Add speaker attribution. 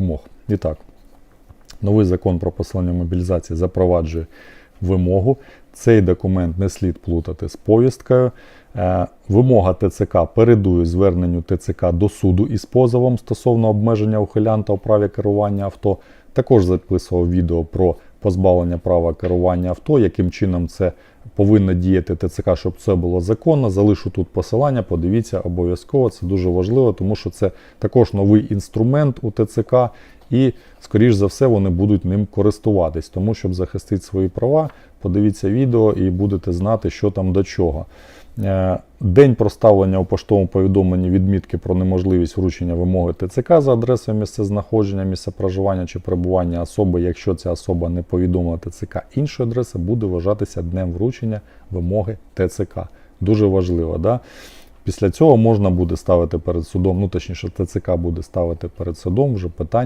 Speaker 1: вимог. І так, новий закон про посилення мобілізації запроваджує вимогу. Цей документ не слід плутати з повісткою. Е, Вимога ТЦК передує зверненню ТЦК до суду із позовом стосовно обмеження ухилянта у праві керування авто. Також записував відео про позбавлення права керування авто, яким чином це повинно діяти ТЦК, щоб це було законно. Залишу тут посилання, подивіться обов'язково. Це дуже важливо, тому що це також новий інструмент у ТЦК, і, скоріш за все, вони будуть ним користуватись. Тому, щоб захистити свої права, подивіться відео і будете знати, що там до чого. Е, День проставлення у поштовому повідомленні відмітки про неможливість вручення вимоги ТЦК за адресою місце знаходження, місце проживання чи перебування особи, якщо ця особа не повідомила ТЦК іншої адреси, буде вважатися днем вручення вимоги ТЦК. Дуже важливо. Да? Після цього можна буде ставити перед судом, ну точніше, ТЦК буде ставити перед судом вже питання.